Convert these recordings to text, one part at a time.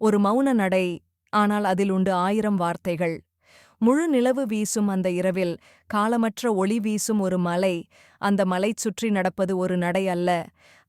ஒரு மௌன நடை ஆனால் அதில் உண்டு ஆயிரம் வார்த்தைகள். முழு நிலவு வீசும் அந்த இரவில் காலமற்ற ஒளி வீசும் ஒரு மலை அந்த மலை சுற்றி நடப்பது ஒரு நடை அல்ல.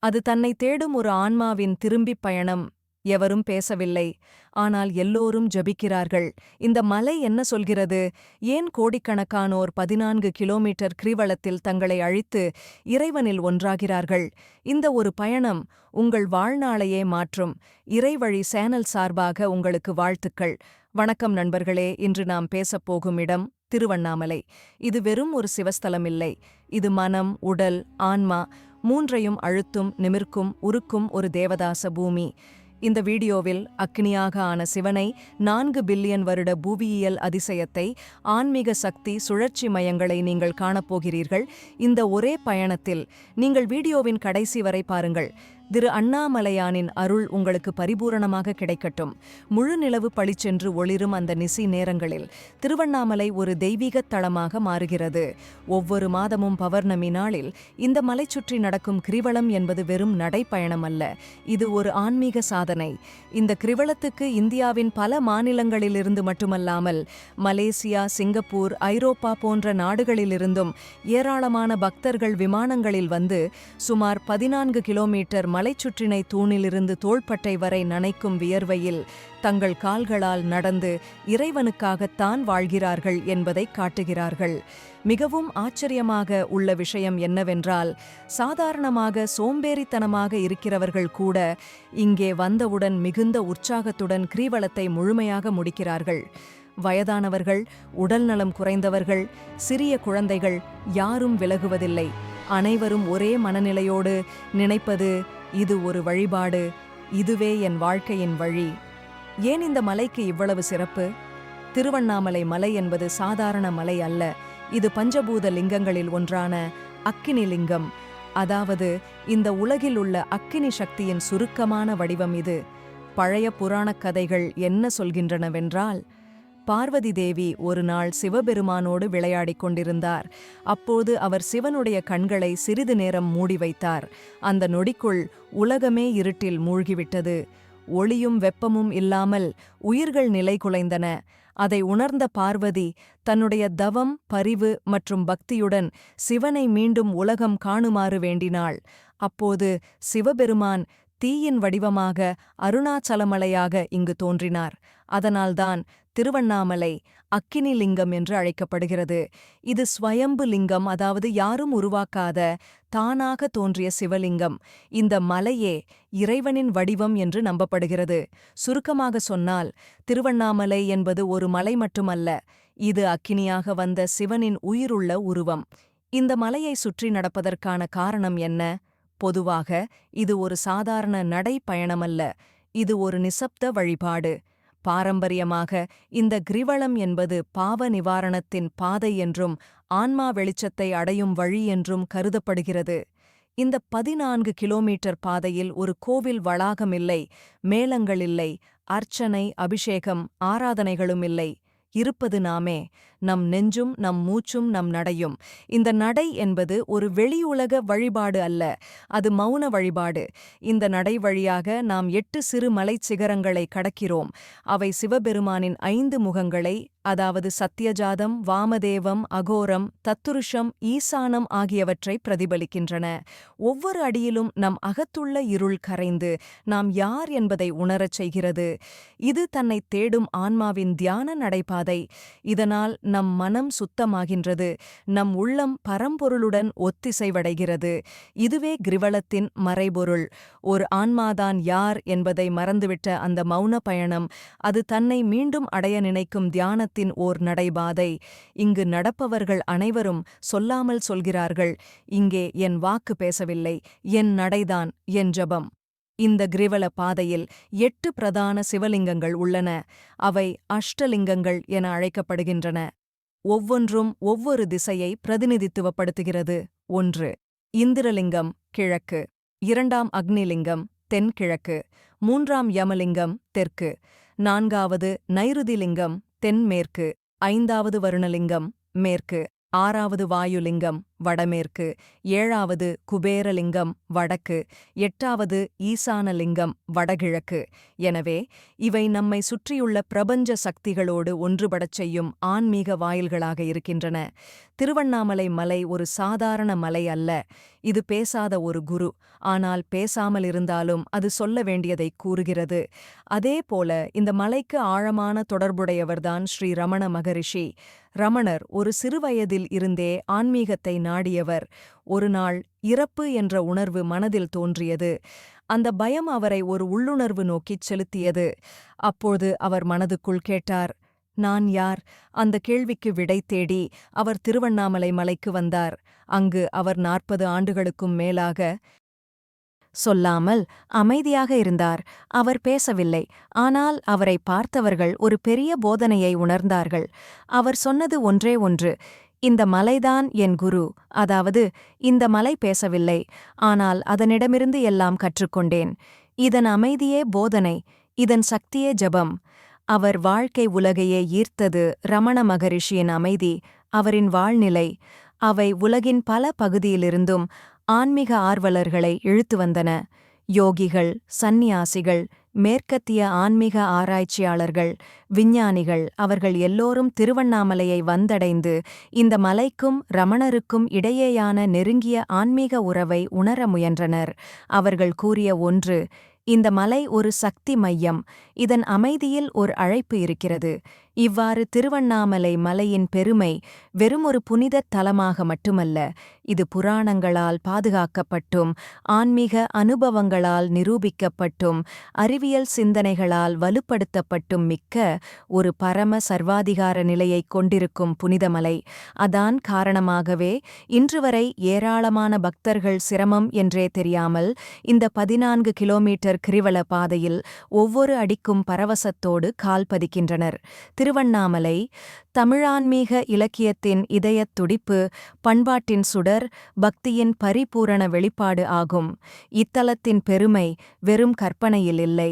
அது தன்னை தேடும் ஒரு ஆன்மாவின் திரும்பிப் பயணம். எவரும் பேசவில்லை. ஆனால் எல்லோரும் ஜபிக்கிறார்கள். இந்த மலை என்ன சொல்கிறது? ஏன் கோடிக்கணக்கானோர் பதினான்கு கிலோமீட்டர் கிரிவலத்தில் தங்களை அழித்து இறைவனில் ஒன்றாகிறார்கள்? இந்த ஒரு பயணம் உங்கள் வாழ்நாளையே மாற்றும். இறைவழி சேனல் சார்பாக உங்களுக்கு வாழ்த்துக்கள். வணக்கம் நண்பர்களே இன்று நாம் பேசப் போகும் இடம் திருவண்ணாமலை. இது வெறும் ஒரு சிவஸ்தலமில்லை இது மனம் உடல் ஆன்மா மூன்றையும் அழுத்தும் நிமிர்க்கும் உருக்கும் ஒரு தேவதாச பூமி. இந்த வீடியோவில் அக்னியாக ஆன சிவனை நான்கு பில்லியன் வருட பூவியியல் அதிசயத்தை ஆன்மீக சக்தி சுழற்சி மயங்களை நீங்கள் காணப்போகிறீர்கள். இந்த ஒரே பயணத்தில் நீங்கள் வீடியோவின் கடைசி வரை பாருங்கள். திரு அண்ணாமலையானின் அருள் உங்களுக்கு பரிபூரணமாக கிடைக்கட்டும். முழு நிலவு பளிச்சென்று ஒளிரும் அந்த நிசி நேரங்களில் திருவண்ணாமலை ஒரு தெய்வீகத் தளமாக மாறுகிறது. ஒவ்வொரு மாதமும் பௌர்ணமி நாளில் இந்த மலை சுற்றி நடக்கும் கிரிவலம் என்பது வெறும் நடைப்பயணம் அல்ல. இது ஒரு ஆன்மீக சாதனை. இந்த கிரிவலத்துக்கு இந்தியாவின் பல மாநிலங்களிலிருந்து மட்டுமல்லாமல் மலேசியா சிங்கப்பூர் ஐரோப்பா போன்ற நாடுகளிலிருந்தும் ஏராளமான பக்தர்கள் விமானங்களில் வந்து சுமார் பதினான்கு கிலோமீட்டர் மலைச்சுற்றினை தூணிலிருந்து தோள்பட்டை வரை நனைக்கும் வியர்வையில் தங்கள் கால்களால் நடந்து இறைவனுக்காகத்தான் வாழ்கிறார்கள் என்பதை காட்டுகிறார்கள். மிகவும் ஆச்சரியமாக உள்ள விஷயம் என்னவென்றால் சாதாரணமாக சோம்பேறித்தனமாக இருக்கிறவர்கள் கூட இங்கே வந்தவுடன் மிகுந்த உற்சாகத்துடன் கிரீவலத்தை முழுமையாக முடிக்கிறார்கள். வயதானவர்கள் உடல்நலம் குறைந்தவர்கள் சிறிய குழந்தைகள் யாரும் விலகுவதில்லை. அனைவரும் ஒரே மனநிலையோடு நினைப்பது இது ஒரு வழிபாடு இதுவே என் வாழ்க்கையின் வழி. ஏன் இந்த மலைக்கு இவ்வளவு சிறப்பு? திருவண்ணாமலை மலை என்பது சாதாரண மலை அல்ல. இது பஞ்சபூத லிங்கங்களில் ஒன்றான அக்கினி லிங்கம். அதாவது இந்த உலகில் உள்ள அக்கினி சக்தியின் சுருக்கமான வடிவம் இது. பழைய புராணக் கதைகள் என்ன சொல்கின்றனவென்றால் பார்வதி தேவி ஒரு நாள் சிவபெருமானோடு விளையாடிக் கொண்டிருந்தார். அப்போது அவர் சிவனுடைய கண்களை சிறிது நேரம் மூடி வைத்தார். அந்த நொடிக்குள் உலகமே இருட்டில் மூழ்கிவிட்டது. ஒளியும் வெப்பமும் இல்லாமல் உயிர்கள் நிலை குலைந்தன. அதை உணர்ந்த பார்வதி தன்னுடைய தவம் பரிவு மற்றும் பக்தியுடன் சிவனை மீண்டும் உலகம் காணுமாறு வேண்டினாள். அப்போது சிவபெருமான் தீயின் வடிவமாக அருணாச்சலமலையாக இங்கு தோன்றினார். அதனால்தான் திருவண்ணாமலை அக்கினி லிங்கம் என்று அழைக்கப்படுகிறது. இது ஸ்வயம்பு லிங்கம் அதாவது யாரும் உருவாக்காத தானாக தோன்றிய சிவலிங்கம். இந்த மலையே இறைவனின் வடிவம் என்று நம்பப்படுகிறது. சுருக்கமாக சொன்னால் திருவண்ணாமலை என்பது ஒரு மலை மட்டுமல்ல இது அக்கினியாக வந்த சிவனின் உயிருள்ள உருவம். இந்த மலையை சுற்றி நடப்பதற்கான காரணம் என்ன? பொதுவாக இது ஒரு சாதாரண நடை பயணமல்ல இது ஒரு நிசப்த வழிபாடு. பாரம்பரியமாக இந்த கிரிவலம் என்பது பாவ நிவாரணத்தின் பாதை என்றும் ஆன்மா வெளிச்சத்தை அடையும் வழி என்றும் கருதப்படுகிறது. இந்த பதினான்கு கிலோமீட்டர் பாதையில் ஒரு கோவில் வளாகம் இல்லை மேளங்கள் இல்லை அர்ச்சனை அபிஷேகம் ஆராதனைகளும் இல்லை. இருப்பது நாமே நம் நெஞ்சும் நம் மூச்சும் நம் நடையும். இந்த நடை என்பது ஒரு வெளியுலக வழிபாடு அல்ல அது மௌன வழிபாடு. இந்த நடை வழியாக நாம் எட்டு சிறு மலைச் சிகரங்களை கடக்கிறோம். அவை சிவபெருமானின் ஐந்து முகங்களை அதாவது சத்யஜாதம் வாமதேவம் அகோரம் தத்துருஷம் ஈசானம் ஆகியவற்றை பிரதிபலிக்கின்றன. ஒவ்வொரு அடியிலும் நம் அகத்துள்ள இருள் கரைந்து நாம் யார் என்பதை உணரச் செய்கிறது. இது தன்னை தேடும் ஆன்மாவின் தியான நடைபாதை. இதனால் நம் மனம் சுத்தமாகின்றது. நம் உள்ளம் பரம்பொருளுடன் ஒத்திசைவடைகிறது. இதுவே கிரிவலத்தின் மறைபொருள். ஒரு ஆன்மாதான் யார் என்பதை மறந்துவிட்ட அந்த மௌன பயணம் அது தன்னை மீண்டும் அடைய நினைக்கும் தியானத்தின் ஓர் நடைபாதை. இங்கு நடப்பவர்கள் அனைவரும் சொல்லாமல் சொல்கிறார்கள் இங்கே என் வாக்கு பேசவில்லை என் நடைதான் என் ஜபம். இந்த கிரிவல பாதையில் எட்டு பிரதான சிவலிங்கங்கள் உள்ளன. அவை அஷ்டலிங்கங்கள் என அழைக்கப்படுகின்றன. ஒவ்வொன்றும் ஒவ்வொரு திசையை பிரதிநிதித்துவப்படுத்துகிறது. ஒன்று இந்திரலிங்கம் கிழக்கு. இரண்டாம் அக்னிலிங்கம் தென்கிழக்கு. மூன்றாம் யமலிங்கம் தெற்கு. நான்காவது நைருதிலிங்கம் தென்மேற்கு. ஐந்தாவது வருணலிங்கம் மேற்கு. ஆறாவது வாயுலிங்கம் வடமேற்கு ஏழாவது குபேரலிங்கம் வடக்கு எட்டாவது ஈசானலிங்கம் வடகிழக்கு. எனவே இவை நம்மை சுற்றியுள்ள பிரபஞ்ச சக்திகளோடு ஒன்றுபடச் செய்யும் ஆன்மீக வாயில்களாக இருக்கின்றன. திருவண்ணாமலை மலை ஒரு சாதாரண மலை அல்ல. இது பேசாத ஒரு குரு. ஆனால் பேசாமல் இருந்தாலும் அது சொல்ல வேண்டியதை கூறுகிறது. அதேபோல இந்த மலைக்கு ஆழமான தொடர்புடையவர்தான் ஸ்ரீ ரமண மகரிஷி. ரமணர் ஒரு சிறுவயதில் இருந்தே ஆன்மீகத்தை நாடியவர். ஒருநாள் இறப்பு என்ற உணர்வு மனதில் தோன்றியது. அந்த பயம் அவரை ஒரு உள்ளுணர்வு நோக்கிச் செலுத்தியது. அப்போது அவர் மனதுக்குள் கேட்டார் நான் யார்? அந்த கேள்விக்கு விடை தேடி அவர் திருவண்ணாமலை மலைக்கு வந்தார். அங்கு அவர் நாற்பது ஆண்டுகளுக்கும் மேலாக சொல்லாமல் அமைதியாக இருந்தார். அவர் பேசவில்லை. ஆனால் அவரை பார்த்தவர்கள் ஒரு பெரிய போதனையை உணர்ந்தார்கள். அவர் சொன்னது ஒன்றே ஒன்று இந்த மலைதான் என் குரு. அதாவது இந்த மலை பேசவில்லை. ஆனால் அதனிடமிருந்து எல்லாம் கற்றுக்கொண்டேன். இதன் அமைதியே போதனை. இதன் சக்தியே ஜபம். அவர் வாழ்க்கை உலகையே ஈர்த்தது ரமண மகரிஷியின் அமைதி அவரின் வாழ்நிலை. அவை உலகின் பல பகுதியிலிருந்தும் ஆன்மீக ஆர்வலர்களை இழுத்து வந்தன. யோகிகள் சந்நியாசிகள் மேற்கத்திய ஆன்மீக ஆராய்ச்சியாளர்கள் விஞ்ஞானிகள் அவர்கள் எல்லோரும் திருவண்ணாமலையை வந்தடைந்து இந்த மலைக்கும் ரமணருக்கும் இடையேயான நெருங்கிய ஆன்மீக உறவை உணர முயன்றனர். அவர்கள் கூறிய ஒன்று இந்த மலை ஒரு சக்தி மையம். இதன் அமைதியில் ஒரு அழைப்பு இருக்கிறது. இவ்வாறு திருவண்ணாமலை மலையின் பெருமை வெறும் ஒரு புனிதத் தலமாக மட்டுமல்ல இது புராணங்களால் பாதுகாக்கப்பட்டும் ஆன்மீக அனுபவங்களால் நிரூபிக்கப்பட்டும் அறிவியல் சிந்தனைகளால் வலுப்படுத்தப்பட்டும் மிக்க ஒரு பரம சர்வாதிகார நிலையைக் கொண்டிருக்கும் புனிதமலை. அதான் காரணமாகவே இன்றுவரை ஏராளமான பக்தர்கள் சிரமம் என்றே தெரியாமல் இந்த பதினான்கு கிலோமீட்டர் கிரிவல பாதையில் ஒவ்வொரு அடிக்கும் பரவசத்தோடு கால் பதிக்கின்றனர். திருவண்ணாமலை தமிழான்மீக இலக்கியத்தின் இதயத் துடிப்பு பண்பாட்டின் சுடர் பக்தியின் பரிபூரண வெளிப்பாடு ஆகும். இத்தலத்தின் பெருமை வெறும் கற்பனையில் இல்லை.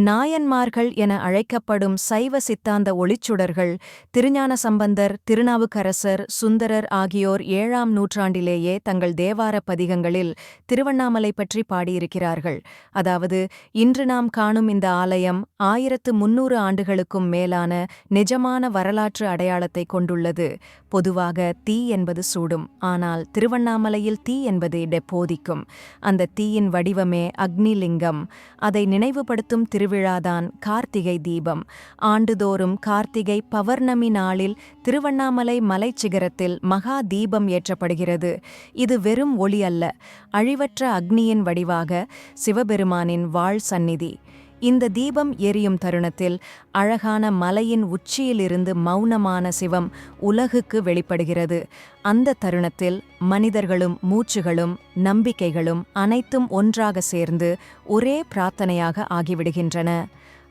நாயன்மார்கள் என அழைக்கப்படும் சைவ சித்தாந்த ஒளிச்சுடர்கள் திருஞான சம்பந்தர் திருநாவுக்கரசர் சுந்தரர் ஆகியோர் ஏழாம் நூற்றாண்டிலேயே தங்கள் தேவார பதிகங்களில் திருவண்ணாமலை பற்றி பாடியிருக்கிறார்கள். அதாவது இன்று நாம் காணும் இந்த ஆலயம் ஆயிரத்து முன்னூறு ஆண்டுகளுக்கும் மேலான நிஜமான வரலாற்று அடையாளத்தை கொண்டுள்ளது. பொதுவாக தீ என்பது சூடும். ஆனால் திருவண்ணாமலையில் தீ என்பது டெப்போதிக்கும். அந்த தீயின் வடிவமே அக்னிலிங்கம். அதை நினைவுபடுத்தும் திருவிழாதான் கார்த்திகை தீபம். ஆண்டுதோறும் கார்த்திகை பவர்ணமி நாளில் திருவண்ணாமலை மலைச்சிகரத்தில் மகா தீபம் ஏற்றப்படுகிறது. இது வெறும் ஒளி அல்ல. அழிவற்ற அக்னியின் வடிவாக சிவபெருமானின் வாழ் சந்நிதி. இந்த தீபம் எரியும் தருணத்தில் அழகான மலையின் உச்சியிலிருந்து மௌனமான சிவம் உலகுக்கு வெளிப்படுகிறது. அந்த தருணத்தில் மனிதர்களும் மூச்சுகளும் நம்பிக்கைகளும் அனைத்தும் ஒன்றாக சேர்ந்து ஒரே பிரார்த்தனையாக ஆகிவிடுகின்றன.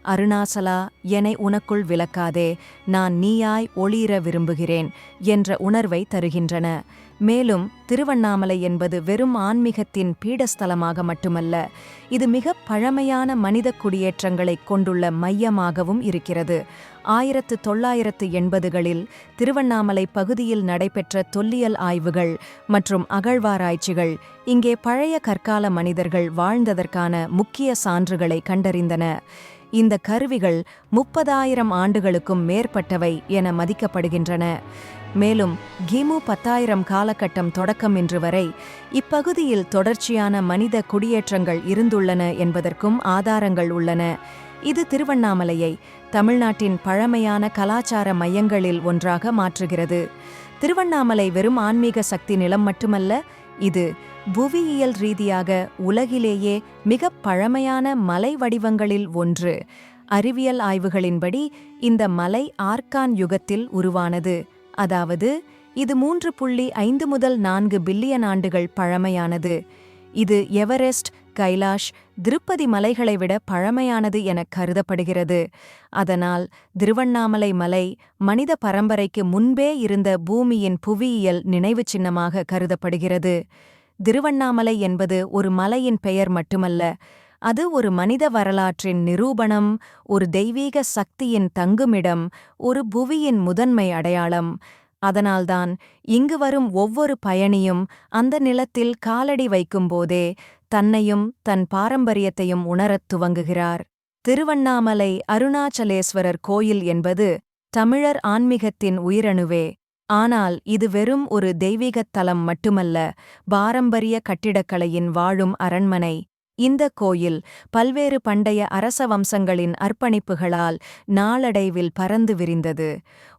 அருணாசலா என்னை உனக்குள் விளக்காதே. நான் நீயாய் ஒளிர விரும்புகிறேன் என்ற உணர்வை தருகின்றன. மேலும் திருவண்ணாமலை என்பது வெறும் ஆன்மீகத்தின் பீடஸ்தலமாக மட்டுமல்ல இது மிக பழமையான மனித குடியேற்றங்களை கொண்டுள்ள மையமாகவும் இருக்கிறது. ஆயிரத்து தொள்ளாயிரத்து எண்பதுகளில் திருவண்ணாமலை பகுதியில் நடைபெற்ற தொல்லியல் ஆய்வுகள் மற்றும் அகழ்வாராய்ச்சிகள் இங்கே பழைய கற்கால மனிதர்கள் வாழ்ந்ததற்கான முக்கிய சான்றுகளை கண்டறிந்தன. இந்த கருவிகள் முப்பதாயிரம் ஆண்டுகளுக்கும் மேற்பட்டவை என மதிக்கப்படுகின்றன. மேலும் கிமு பத்தாயிரம் காலகட்டம் தொடக்கம் இன்று வரை இப்பகுதியில் தொடர்ச்சியான மனித குடியேற்றங்கள் இருந்துள்ளன என்பதற்கும் ஆதாரங்கள் உள்ளன. இது திருவண்ணாமலையை தமிழ்நாட்டின் பழமையான கலாச்சார மையங்களில் ஒன்றாக மாற்றுகிறது. திருவண்ணாமலை வெறும் ஆன்மீக சக்தி நிலம் மட்டுமல்ல இது புவியியல் ரீதியாக உலகிலேயே மிக பழமையான மலை வடிவங்களில் ஒன்று. அறிவியல் ஆய்வுகளின்படி இந்த மலை ஆர்கான் யுகத்தில் உருவானது. அதாவது இது மூன்று புள்ளி ஐந்து முதல் நான்கு பில்லியன் ஆண்டுகள் பழமையானது. இது எவரெஸ்ட் கைலாஷ் திருப்பதி மலைகளை விட பழமையானது என கருதப்படுகிறது. அதனால் திருவண்ணாமலை மலை மனித பரம்பரைக்கு முன்பே இருந்த பூமியின் புவியியல் நினைவு சின்னமாக கருதப்படுகிறது. திருவண்ணாமலை என்பது ஒரு மலையின் பெயர் மட்டுமல்ல அது ஒரு மனித வரலாற்றின் நிரூபணம் ஒரு தெய்வீக சக்தியின் தங்குமிடம் ஒரு புவியின் முதன்மை அடையாளம். அதனால்தான் இங்கு வரும் ஒவ்வொரு பயணியும் அந்த நிலத்தில் காலடி வைக்கும்போதே தன்னையும் தன் பாரம்பரியத்தையும் உணரத் துவங்குகிறார். திருவண்ணாமலை அருணாச்சலேஸ்வரர் கோயில் என்பது தமிழர் ஆன்மீகத்தின் உயிரணுவே. ஆனால் இது வெறும் ஒரு தெய்வீகத் தலம் மட்டுமல்ல பாரம்பரிய கட்டிடக்கலையின் வாழும் அரண்மனை. இந்த கோயில் பல்வேறு பண்டைய அரச வம்சங்களின் அர்ப்பணிப்புகளால் நாளடைவில் பறந்து விரிந்தது.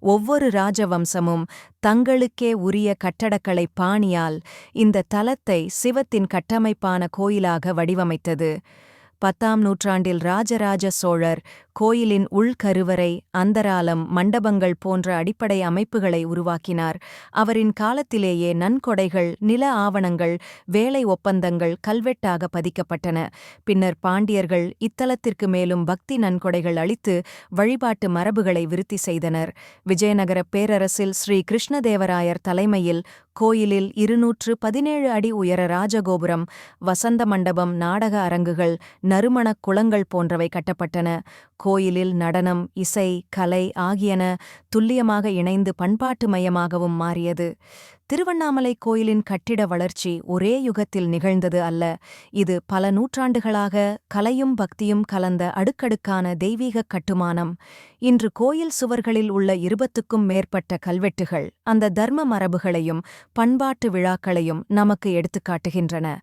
ஒவ்வொரு ராஜவம்சமும் தங்களுக்கே உரிய கட்டடக்கலை பாணியால் இந்த தலத்தை சிவத்தின் கட்டமைப்பான கோயிலாக வடிவமைத்தது. பத்தாம் நூற்றாண்டில் ராஜராஜ சோழர் கோயிலின் உள்கருவறை அந்தராலம் மண்டபங்கள் போன்ற அடிப்படை அமைப்புகளை உருவாக்கினார். அவரின் காலத்திலேயே நன்கொடைகள் நில ஆவணங்கள் வேலை ஒப்பந்தங்கள் கல்வெட்டாக பதிக்கப்பட்டன. பின்னர் பாண்டியர்கள் இத்தலத்திற்கு மேலும் பக்தி நன்கொடைகள் அளித்து வழிபாட்டு மரபுகளை விருத்தி செய்தனர். விஜயநகர பேரரசில் ஸ்ரீ கிருஷ்ணதேவராயர் தலைமையில் கோயிலில் இருநூற்று பதினேழு அடி உயர ராஜகோபுரம் வசந்த மண்டபம் நாடக அரங்குகள் நறுமணக் குளங்கள் போன்றவை கட்டப்பட்டன. கோயிலில் நடனம் இசை கலை ஆகியன துல்லியமாக இணைந்து பண்பாட்டு மையமாகவும் மாறியது. திருவண்ணாமலை கோயிலின் கட்டிட வளர்ச்சி ஒரே யுகத்தில் நிகழ்ந்தது அல்ல. இது பல நூற்றாண்டுகளாக கலையும் பக்தியும் கலந்த அடுக்கடுக்கான தெய்வீகக் கட்டுமானம். இன்று கோயில் சுவர்களில் உள்ள இருபத்துக்கும் மேற்பட்ட கல்வெட்டுகள் அந்த தர்ம மரபுகளையும் பண்பாட்டு விழாக்களையும் நமக்கு எடுத்துக்காட்டுகின்றன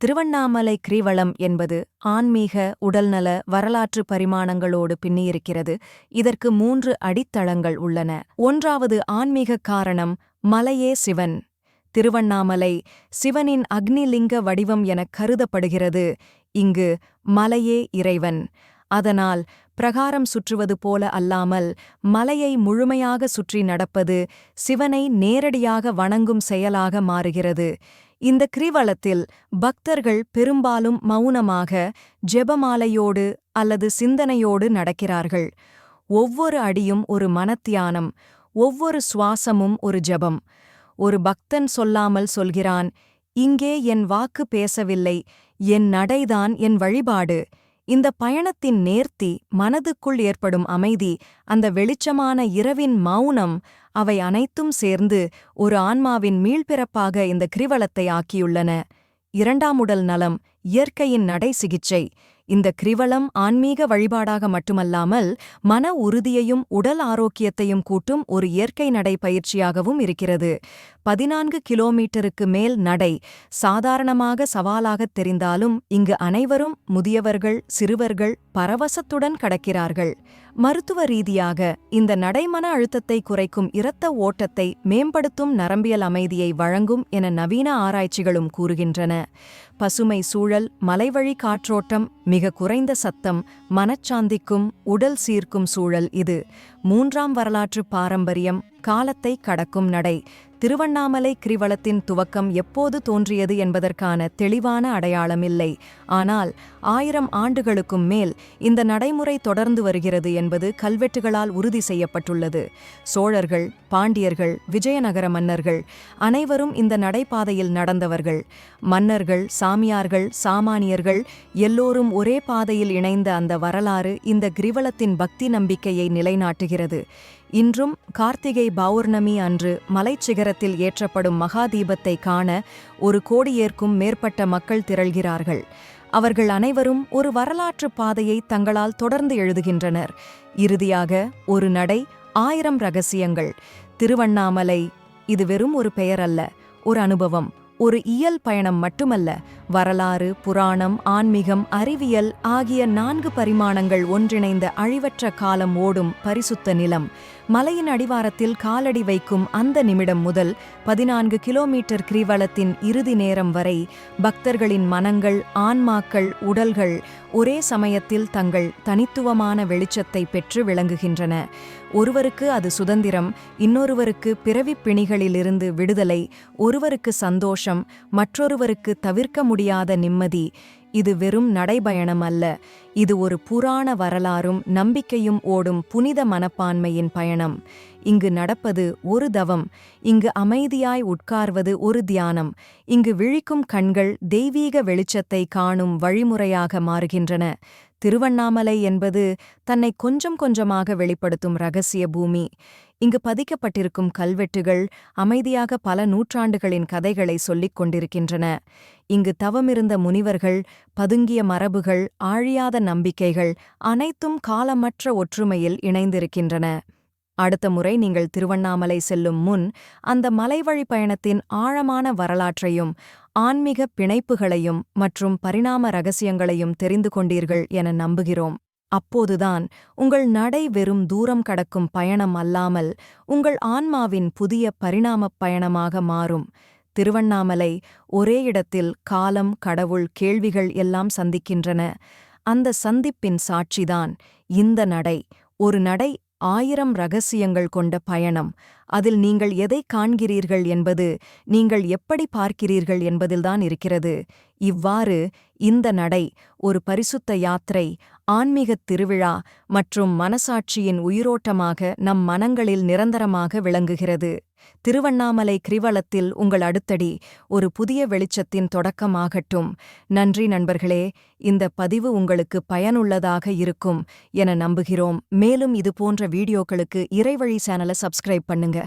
திருவண்ணாமலை கிரிவலம் என்பது ஆன்மீக உடல்நல வரலாற்று பரிமாணங்களோடு பின்னியிருக்கிறது. இதற்கு மூன்று அடித்தளங்கள் உள்ளன. ஒன்றாவது ஆன்மீக காரணம் மலையே சிவன். திருவண்ணாமலை சிவனின் அக்னிலிங்க வடிவம் எனக் கருதப்படுகிறது. இங்கு மலையே இறைவன். அதனால் பிரகாரம் சுற்றுவது போல அல்லாமல் மலையை முழுமையாக சுற்றி நடப்பது சிவனை நேரடியாக வணங்கும் செயலாக மாறுகிறது. இந்த கிரிவலத்தில் பக்தர்கள் பெரும்பாலும் மௌனமாக ஜெபமாலையோடு அல்லது சிந்தனையோடு நடக்கிறார்கள். ஒவ்வொரு அடியும் ஒரு மனத்தியானம் ஒவ்வொரு சுவாசமும் ஒரு ஜெபம். ஒரு பக்தன் சொல்லாமல் சொல்கிறான் இங்கே என் வாக்கு பேசவில்லை என் நடைதான் என் வழிபாடு. இந்த பயணத்தின் நேர்த்தி மனதுக்குள் ஏற்படும் அமைதி அந்த வெளிச்சமான இரவின் மௌனம் அவை அனைத்தும் சேர்ந்து ஒரு ஆன்மாவின் மீள்பிறப்பாக இந்த கிரிவலத்தை ஆக்கியுள்ளன. இரண்டாம் உடல் நலம் இயற்கையின் நடை சிகிச்சை. இந்த கிரிவலம் ஆன்மீக வழிபாடாக மட்டுமல்லாமல் மன உறுதியையும் உடல் ஆரோக்கியத்தையும் கூட்டும் ஒரு இயற்கை நடை பயிற்சியாகவும் இருக்கிறது. பதினான்கு கிலோமீட்டருக்கு மேல் நடை சாதாரணமாக சவாலாகத் தெரிந்தாலும் இங்கு அனைவரும் முதியவர்கள் சிறுவர்கள் பரவசத்துடன் கடக்கிறார்கள். மருத்துவ ரீதியாக இந்த நடைமன அழுத்தத்தை குறைக்கும் இரத்த ஓட்டத்தை மேம்படுத்தும் நரம்பியல் அமைதியை வழங்கும் என நவீன ஆராய்ச்சிகளும் கூறுகின்றன. பசுமை சூழல் மலைவழி காற்றோட்டம் மிக குறைந்த சத்தம் மனச்சாந்திக்கும் உடல் சீர்க்கும் சூழல் இது. மூன்றாம் வரலாற்று பாரம்பரியம் காலத்தை கடக்கும் நடை. திருவண்ணாமலை கிரிவலத்தின் துவக்கம் எப்போது தோன்றியது என்பதற்கான தெளிவான அடையாளமில்லை ஆனால் ஆயிரம் ஆண்டுகளுக்கும் மேல் இந்த நடைமுறை தொடர்ந்து வருகிறது என்பது கல்வெட்டுகளால் உறுதி செய்யப்பட்டுள்ளது. சோழர்கள் பாண்டியர்கள் விஜயநகர மன்னர்கள் அனைவரும் இந்த நடைபாதையில் நடந்தவர்கள். மன்னர்கள் சாமியார்கள் சாமானியர்கள் எல்லோரும் ஒரே பாதையில் இணைந்த அந்த வரலாறு இந்த கிரிவலத்தின் பக்தி நம்பிக்கையை நிலைநாட்டுகிறது. இன்றும் கார்த்திகை பௌர்ணமி அன்று மலைச்சிகரத்தில் ஏற்றப்படும் மகாதீபத்தை காண ஒரு கோடியேற்கும் மேற்பட்ட மக்கள் திரள்கிறார்கள். அவர்கள் அனைவரும் ஒரு வரலாற்று பாதையை தங்களால் தொடர்ந்து எழுதுகின்றனர். இறுதியாக ஒரு நடை ஆயிரம் ரகசியங்கள். திருவண்ணாமலை இது வெறும் ஒரு பெயர் அல்ல ஒரு அனுபவம் ஒரு இயல் பயணம் மட்டுமல்ல வரலாறு புராணம் ஆன்மீகம் அறிவியல் ஆகிய நான்கு பரிமாணங்கள் ஒன்றிணைந்த அழிவற்ற காலம் ஓடும் பரிசுத்த நிலம். மலையின் அடிவாரத்தில் காலடி வைக்கும் அந்த நிமிடம் முதல் பதினான்கு கிலோமீட்டர் கிரிவலத்தின் இறுதி நேரம் வரை பக்தர்களின் மனங்கள் ஆன்மாக்கள் உடல்கள் ஒரே சமயத்தில் தங்கள் தனித்துவமான வெளிச்சத்தை பெற்று விளங்குகின்றன. ஒருவருக்கு அது சுதந்திரம் இன்னொருவருக்கு பிறவிப் பிணிகளிலிருந்து விடுதலை ஒருவருக்கு சந்தோஷம் மற்றொருவருக்கு தவிர்க்க முடியாத நிம்மதி. இது வெறும் நடைபயணம் அல்ல. இது ஒரு புராண வரலாறும் நம்பிக்கையும் ஓடும் புனித மனப்பான்மையின் பயணம். இங்கு நடப்பது ஒரு தவம். இங்கு அமைதியாய் உட்கார்வது ஒரு தியானம். இங்கு விழிக்கும் கண்கள் தெய்வீக வெளிச்சத்தை காணும் வழிமுறையாக மாறுகின்றன. திருவண்ணாமலை என்பது தன்னை கொஞ்சம் கொஞ்சமாக வெளிப்படுத்தும் ரகசிய பூமி. இங்கு பதிக்கப்பட்டிருக்கும் கல்வெட்டுகள் அமைதியாக பல நூற்றாண்டுகளின் கதைகளை சொல்லிக் கொண்டிருக்கின்றன. இங்கு தவமிருந்த முனிவர்கள் பதுங்கிய மரபுகள் ஆழியாத நம்பிக்கைகள் அனைத்தும் காலமற்ற ஒற்றுமையில் இணைந்திருக்கின்றன. அடுத்த முறை நீங்கள் திருவண்ணாமலை செல்லும் முன் அந்த மலைவழி பயணத்தின் ஆழமான வரலாற்றையும் ஆன்மீக பிணைப்புகளையும் மற்றும் பரிணாம ரகசியங்களையும் தெரிந்து கொண்டீர்கள் என நம்புகிறோம். அப்போதுதான் உங்கள் நடை வெறும் தூரம் கடக்கும் பயணம் அல்லாமல் உங்கள் ஆன்மாவின் புதிய பரிணாமப் பயணமாக மாறும். திருவண்ணாமலை ஒரே இடத்தில் காலம் கடவுள் கேள்விகள் எல்லாம் சந்திக்கின்றன. அந்த சந்திப்பின் சாட்சிதான் இந்த நடை. ஒரு நடை ஆயிரம் ரகசியங்கள் கொண்ட பயணம். அதில் நீங்கள் எதை காண்கிறீர்கள் என்பது நீங்கள் எப்படி பார்க்கிறீர்கள் என்பதில்தான் இருக்கிறது. இவ்வாறு இந்த நடை ஒரு பரிசுத்த யாத்திரை ஆன்மீகத் திருவிழா மற்றும் மனசாட்சியின் உயிரோட்டமாக நம் மனங்களில் நிரந்தரமாக விளங்குகிறது. திருவண்ணாமலை கிரிவலத்தில் உங்கள் அடுத்தடி ஒரு புதிய வெளிச்சத்தின் தொடக்கமாகட்டும். நன்றி நண்பர்களே இந்த பதிவு உங்களுக்கு பயனுள்ளதாக இருக்கும் என நம்புகிறோம். மேலும் இது போன்ற வீடியோக்களுக்கு இறைவழி சேனலை சப்ஸ்கிரைப் பண்ணுங்க.